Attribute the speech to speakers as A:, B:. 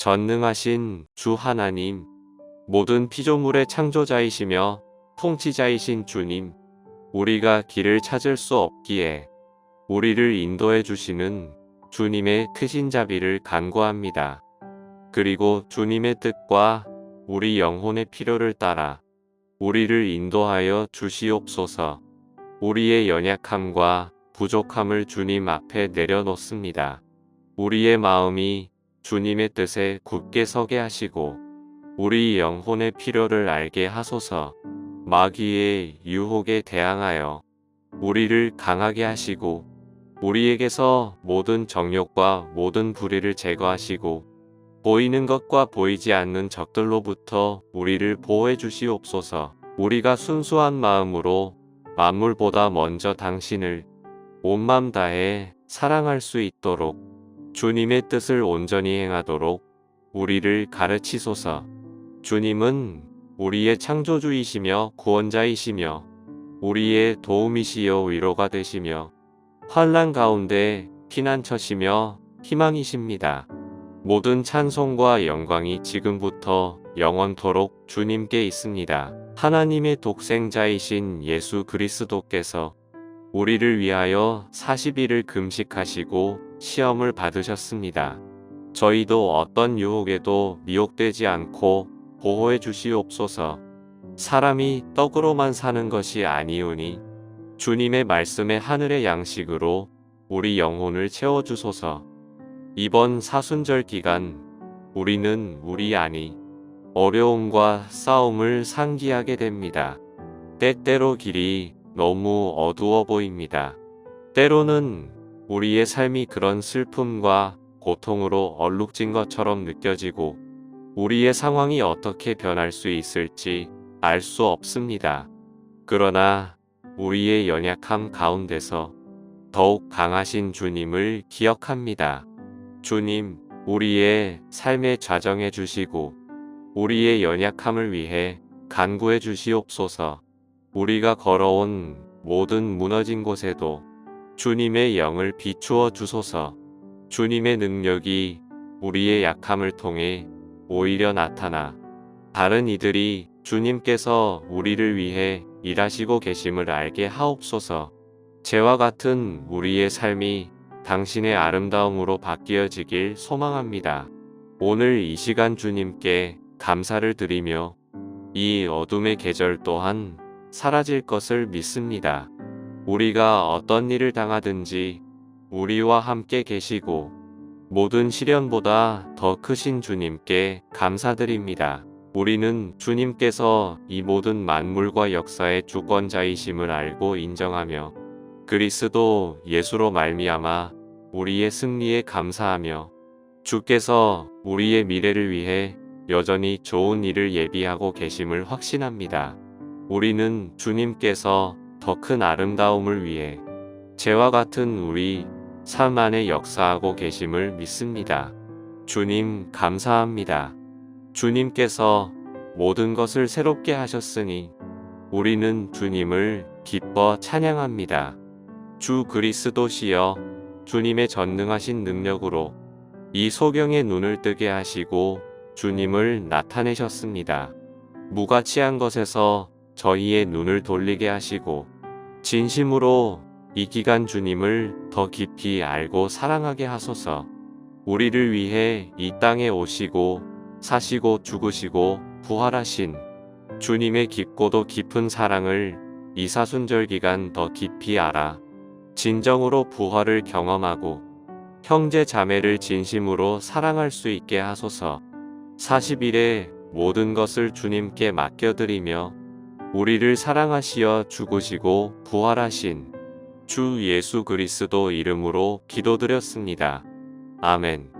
A: 전능하신 주 하나님, 모든 피조물의 창조자이시며 통치자이신 주님, 우리가 길을 찾을 수 없기에 우리를 인도해 주시는 주님의 크신 자비를 간구합니다. 그리고 주님의 뜻과 우리 영혼의 필요를 따라 우리를 인도하여 주시옵소서. 우리의 연약함과 부족함을 주님 앞에 내려놓습니다. 우리의 마음이 주님의 뜻에 굳게 서게 하시고 우리 영혼의 필요를 알게 하소서. 마귀의 유혹에 대항하여 우리를 강하게 하시고 우리에게서 모든 정욕과 모든 불의를 제거하시고 보이는 것과 보이지 않는 적들로부터 우리를 보호해 주시옵소서. 우리가 순수한 마음으로 만물보다 먼저 당신을 온 맘 다해 사랑할 수 있도록 주님의 뜻을 온전히 행하도록 우리를 가르치소서. 주님은 우리의 창조주이시며 구원자이시며 우리의 도움이시여 위로가 되시며 환란 가운데 피난처시며 희망이십니다. 모든 찬송과 영광이 지금부터 영원토록 주님께 있습니다. 하나님의 독생자이신 예수 그리스도께서 우리를 위하여 40일을 금식하시고 시험을 받으셨습니다. 저희도 어떤 유혹에도 미혹되지 않고 보호해 주시옵소서. 사람이 떡으로만 사는 것이 아니오니 주님의 말씀의 하늘의 양식으로 우리 영혼을 채워주소서. 이번 사순절 기간 우리는 우리 안이 어려움과 싸움을 상기하게 됩니다. 때때로 길이 너무 어두워 보입니다. 때로는 우리의 삶이 그런 슬픔과 고통으로 얼룩진 것처럼 느껴지고 우리의 상황이 어떻게 변할 수 있을지 알 수 없습니다. 그러나 우리의 연약함 가운데서 더욱 강하신 주님을 기억합니다. 주님, 우리의 삶에 좌정해 주시고 우리의 연약함을 위해 간구해 주시옵소서. 우리가 걸어온 모든 무너진 곳에도 주님의 영을 비추어 주소서. 주님의 능력이 우리의 약함을 통해 오히려 나타나 다른 이들이 주님께서 우리를 위해 일하시고 계심을 알게 하옵소서. 죄와 같은 우리의 삶이 당신의 아름다움으로 바뀌어지길 소망합니다. 오늘 이 시간 주님께 감사를 드리며 이 어둠의 계절 또한 사라질 것을 믿습니다. 우리가 어떤 일을 당하든지 우리와 함께 계시고 모든 시련보다 더 크신 주님께 감사드립니다. 우리는 주님께서 이 모든 만물과 역사의 주권자이심을 알고 인정하며 그리스도 예수로 말미암아 우리의 승리에 감사하며 주께서 우리의 미래를 위해 여전히 좋은 일을 예비하고 계심을 확신합니다. 우리는 주님께서 더 큰 아름다움을 위해 죄와 같은 우리 삶 안에 역사하고 계심을 믿습니다. 주님 감사합니다. 주님께서 모든 것을 새롭게 하셨으니 우리는 주님을 기뻐 찬양합니다. 주 그리스도시여 주님의 전능하신 능력으로 이 소경의 눈을 뜨게 하시고 주님을 나타내셨습니다. 무가치한 것에서 저희의 눈을 돌리게 하시고 진심으로 이 기간 주님을 더 깊이 알고 사랑하게 하소서. 우리를 위해 이 땅에 오시고 사시고 죽으시고 부활하신 주님의 깊고도 깊은 사랑을 이 사순절 기간 더 깊이 알아 진정으로 부활을 경험하고 형제 자매를 진심으로 사랑할 수 있게 하소서. 40일에 모든 것을 주님께 맡겨드리며 우리를 사랑하시어 죽으시고 부활하신 주 예수 그리스도 이름으로 기도드렸습니다. 아멘.